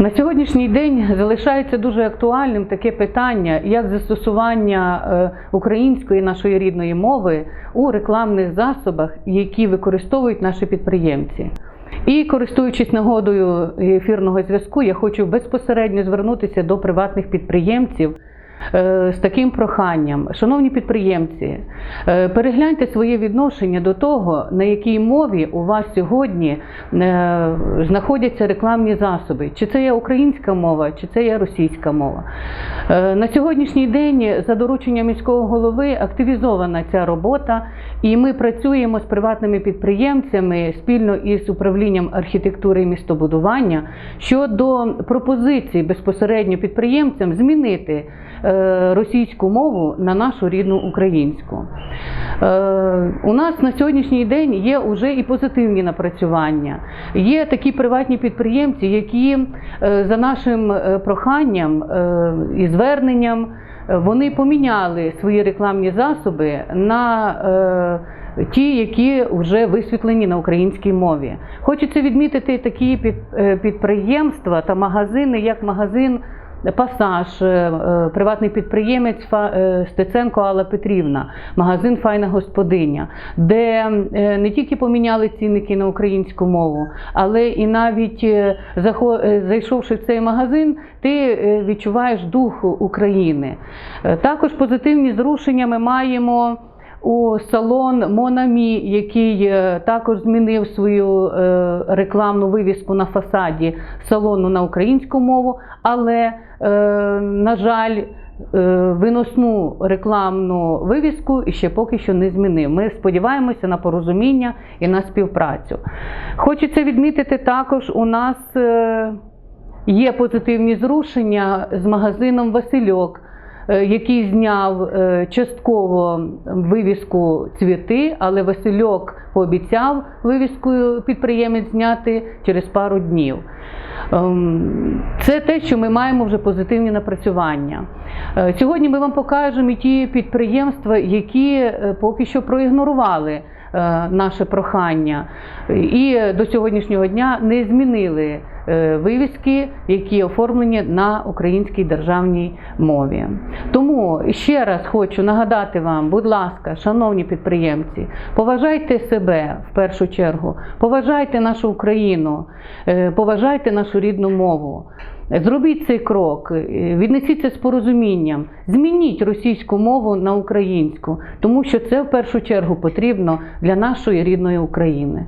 На сьогоднішній день залишається дуже актуальним таке питання, як застосування е, української нашої рідної мови у рекламних засобах, які використовують наші підприємці. І користуючись нагодою ефірного зв'язку, я хочу безпосередньо звернутися до приватних підприємців з таким проханням. Шановні підприємці, е, перегляньте своє відношення до того, на якій мові у вас сьогодні е, знаходяться рекламні засоби. Чи це є українська мова, чи це є російська мова. Е, На сьогоднішній день за дорученням міського голови активізована ця робота, і ми працюємо з приватними підприємцями спільно із управлінням архітектури і містобудування щодо пропозицій безпосередньо підприємцям змінити е, російську мову на нашу рідну українську. Е, У нас на сьогоднішній день є вже і позитивні напрацювання. Є такі приватні підприємці, які е, за нашим е, проханням е, і зверненням е, вони поміняли свої рекламні засоби на е, ті, які вже висвітлені на українській мові. Хочеться відмітити такі під- е, підприємства та магазини, як магазин. Пасаж, е, е, приватний підприємець е, Стеценко Алла Петрівна, магазин Файна господиня, де не тільки поміняли цінники на українську мову, але і навіть зайшовши в цей магазин, ти відчуваєш дух України. Також позитивні зрушення ми маємо. У салон Монамі, який е, також змінив свою е, рекламну вивіску на фасаді салону на українську мову, але, е, на жаль, виносну рекламну вивіску ще поки що не змінив. Ми сподіваємося на порозуміння і на співпрацю. Хочеться відмітити також, у нас є позитивні зрушення з магазином Васильок який зняв е, частково вивіску цвіти, але Васильок пообіцяв вивіску підприємець зняти через пару днів. Ем, Це те, що ми маємо вже позитивні напрацювання. Е, Сьогодні ми вам покажемо і ті підприємства, які е, поки що проігнорували е, наше прохання і до сьогоднішнього дня не змінили е, вивіски, які оформлені на українській державній мові. Тому ще раз хочу нагадати вам, будь ласка, шановні підприємці, поважайте себе в першу чергу, поважайте нашу Україну, е, поважайте нашу рідну мову. Зробіть цей крок, е, віднесіться з порозумінням, змініть російську мову на українську, тому що це в першу чергу потрібно для нашої рідної України.